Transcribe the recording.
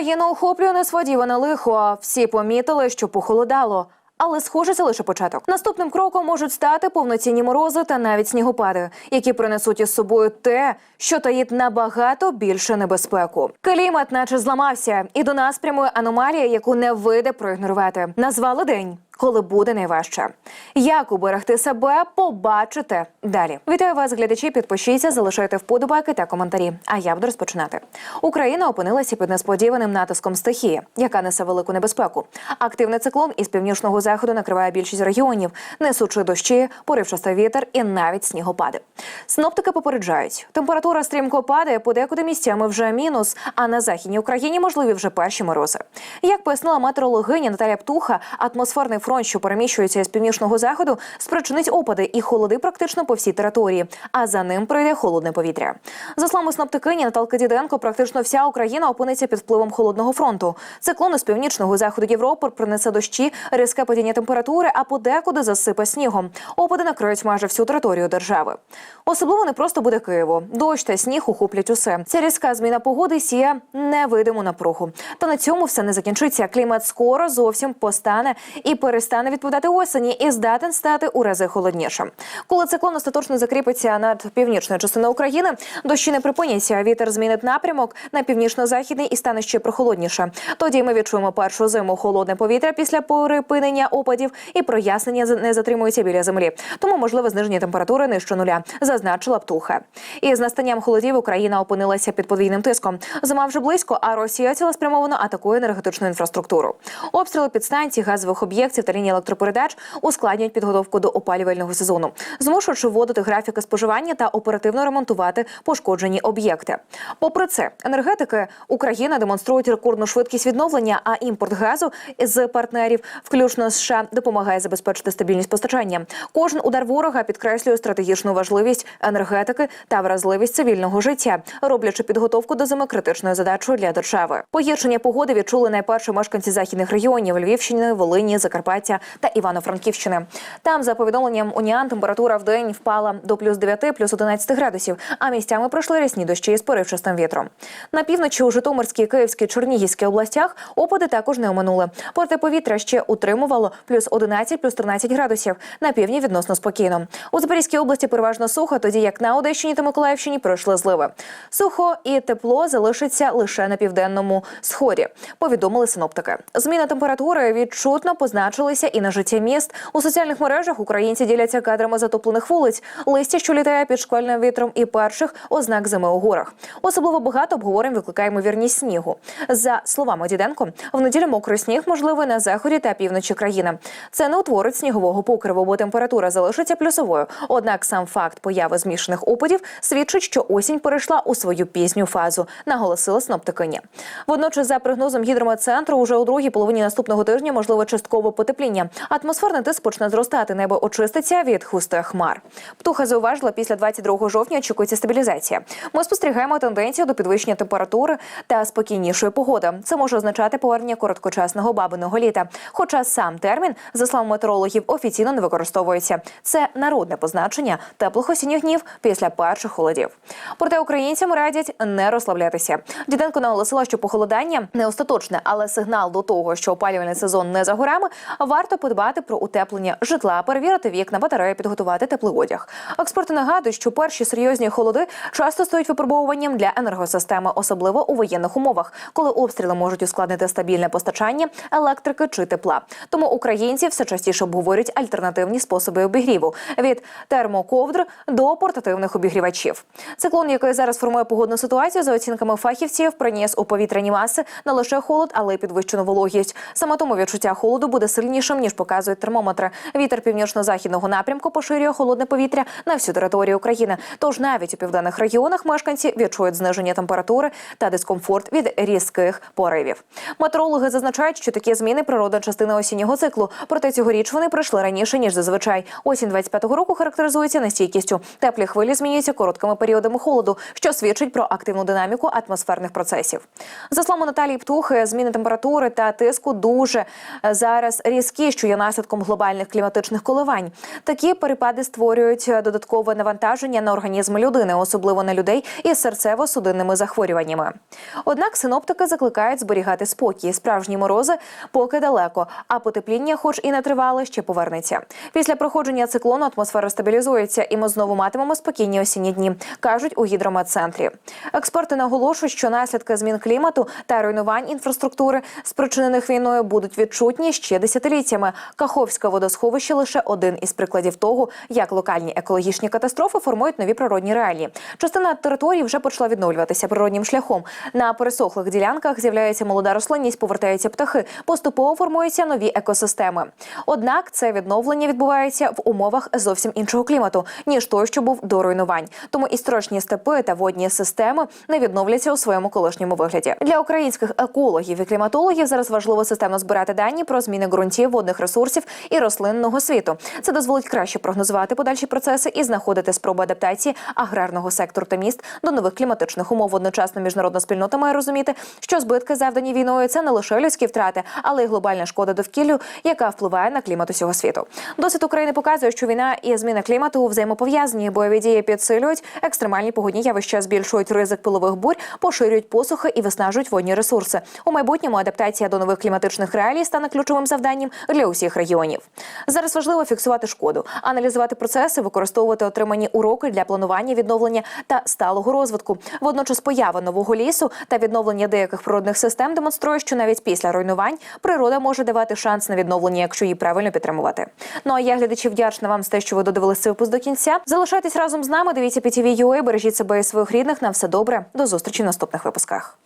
Україну охоплює несподіване лихо. Всі помітили, що похолодало. Але схоже, це лише початок. Наступним кроком можуть стати повноцінні морози та навіть снігопади, які принесуть із собою те, що таїть набагато більше небезпеку. Клімат, наче зламався, і до нас прямує аномалія, яку не вийде проігнорувати. Назвали день. Коли буде найважче, як уберегти себе, побачите далі. Вітаю вас, глядачі. Підпишіться, залишайте вподобайки та коментарі. А я буду розпочинати. Україна опинилася під несподіваним натиском стихії, яка несе велику небезпеку. Активний циклон із північного заходу накриває більшість регіонів, несучи дощі, поривчастий вітер і навіть снігопади. Синоптики попереджають, температура стрімко падає, подекуди місцями вже мінус. А на західній Україні можливі вже перші морози. Як пояснила метеорологиня Наталя Птуха, атмосферний фронт, що переміщується з північного заходу, спричинить опади і холоди практично по всій території. А за ним прийде холодне повітря. За словами синоптикині Наталки Діденко, практично вся Україна опиниться під впливом холодного фронту. Циклон з північного заходу Європи принесе дощі, різке падіння температури, а подекуди засипе снігом. Опади накриють майже всю територію держави. Особливо не просто буде Києво. Дощ та сніг охоплять усе. Ця різка зміна погоди сіє невидиму напругу. Та на цьому все не закінчиться. Клімат скоро зовсім постане і перестане відповідати осені і здатен стати у рази холоднішим. Коли циклон остаточно закріпиться над північною частиною України, дощі не припиняться. Вітер змінить напрямок на північно-західний і стане ще прохолодніше. Тоді ми відчуємо першу зиму холодне повітря після припинення опадів і прояснення не затримується біля землі. Тому можливе зниження температури нижче нуля, зазначила птуха. І з настанням холодів Україна опинилася під подвійним тиском. Зима вже близько, а Росія цілеспрямовано атакує енергетичну інфраструктуру. Обстріли підстанцій, газових об'єктів та електропередач ускладнюють підготовку до опалювального сезону, змушуючи вводити графіки споживання та оперативно ремонтувати пошкоджені об'єкти. Попри це, енергетики Україна демонструють рекордну швидкість відновлення, а імпорт газу з партнерів, включно з США, допомагає забезпечити стабільність постачання. Кожен удар ворога підкреслює стратегічну важливість енергетики та вразливість цивільного життя, роблячи підготовку до зими критичною задачою для держави. Погіршення погоди відчули найперше мешканці західних регіонів Львівщини, Волині, Закарпаття та Івано-Франківщини. Там, за повідомленням Уніан, температура в день впала до плюс 9, плюс 11 градусів, а місцями пройшли рясні дощі з поривчастим вітром. На півночі у Житомирській, Київській, Чернігівській областях опади також не оминули. Проте повітря ще утримувало плюс 11, плюс 13 градусів. На півдні відносно спокійно. У Запорізькій області переважно сухо, тоді як на Одещині та Миколаївщині пройшли зливи. Сухо і тепло залишиться лише на південному сході. Повідомили синоптики. Зміна температури відчутно позначилися і на життя міст. У соціальних мережах українці діляться кадрами затоплених вулиць, листя, що літає під шквальним вітром, і перших ознак зими у горах. Особливо багато обговорень викликає ймовірність снігу. За словами Діденко, в неділю мокрий сніг можливий на заході та півночі країни. Це не утворить снігового покриву, бо температура залишиться плюсовою. Однак сам факт появи змішаних опадів свідчить, що осінь перейшла у свою пізню фазу, наголосила синоптикиня. Водночас, за прогнозом гідрометцентру, уже у другій половині наступного тижня можливе часткове потепління. Атмосферний тиск почне зростати, небо очиститься від хустих хмар. Птуха зауважила, після 22 жовтня очікується стабілізація. Ми спостерігаємо тенденцію до підвищення температури та спокійнішої погоди. Це може означати повернення короткочасного бабиного літа. Хоча сам термін, за словами метеорологів, офіційно не використовується. Це народне позначення теплих осінніх днів після перших холодів. Проте українцям радять не розслаблятися. Діденко наголосила, що похолодання не остаточне, але сигнал до того, що опалювальний сезон не за горами, варто подбати про утеплення житла, перевірити вікна, батареї, підготувати теплий одяг. Експерти нагадують, що перші серйозні холоди часто стають випробовуванням для енергосистеми, особливо у воєнних умовах, коли обстріли можуть ускладнити стабільне постачання електрики чи тепла. Тому українці все частіше обговорюють альтернативні способи обігріву від термоковдр до портативних обігрівачів. Циклон, який зараз формує погодну ситуацію, за оцінками фахівців, приніс у повітряні маси не лише холод, але й підвищену вологість. Саме тому відчуття холоду буде сильнішим ніж показують термометри. Вітер північно-західного напрямку поширює холодне повітря на всю територію України. Тож навіть у південних регіонах мешканці відчують зниження температури та дискомфорт від різких поривів. Метеорологи зазначають, що такі зміни природа частина осіннього циклу. Проте цьогоріч вони прийшли раніше ніж зазвичай. Осінь 25-го року характеризується нестійкістю. Теплі хвилі змінюються короткими періодами холоду, що свідчить про активну динаміку атмосферних процесів. За словами Наталії Птухи, зміни температури та тиску дуже зараз різко різкі, що є наслідком глобальних кліматичних коливань. Такі перепади створюють додаткове навантаження на організм людини, особливо на людей із серцево-судинними захворюваннями. Однак синоптики закликають зберігати спокій. Справжні морози поки далеко, а потепління, хоч і не тривале, ще повернеться. Після проходження циклону атмосфера стабілізується, і ми знову матимемо спокійні осінні дні, кажуть у гідрометцентрі. Експерти наголошують, що наслідки змін клімату та руйнувань інфраструктури, спричинених війною, будуть відчутні ще десятиліттями. Каховське водосховище лише один із прикладів того, як локальні екологічні катастрофи формують нові природні реалії. Частина території вже почала відновлюватися природнім шляхом. На пересохлих ділянках з'являється молода рослинність, повертаються птахи. Поступово формуються нові екосистеми. Однак це відновлення відбувається в умовах зовсім іншого клімату, ніж той, що був до руйнувань. Тому історичні степи та водні системи не відновляться у своєму колишньому вигляді. Для українських екологів і кліматологів зараз важливо системно збирати дані про зміни ґрунтів, водних ресурсів і рослинного світу. Це дозволить краще прогнозувати подальші процеси і знаходити спроби адаптації аграрного сектору та міст до нових кліматичних умов. Одночасно міжнародна спільнота має розуміти, що збитки завдані війною це не лише людські втрати, але й глобальна шкода довкіллю, яка впливає на клімат усього світу. Досвід України показує, що війна і зміна клімату взаємопов'язані. Бойові дії підсилюють екстремальні погодні явища, збільшують ризик пилових бурь, поширюють посухи і виснажують водні ресурси. У майбутньому адаптація до нових кліматичних реалій стане ключовим завданням для усіх регіонів. Зараз важливо фіксувати шкоду, аналізувати процеси, використовувати отримані уроки для планування, відновлення та сталого розвитку. Водночас поява нового лісу та відновлення деяких природних систем демонструє, що навіть після руйнувань природа може давати шанс на відновлення, якщо її правильно підтримувати. Ну а я глядачі вдячна вам за те, що ви додивилися випуск до кінця. Залишайтесь разом з нами. Дивіться PTV UA, бережіть себе і своїх рідних. На все добре. До зустрічі в наступних випусках.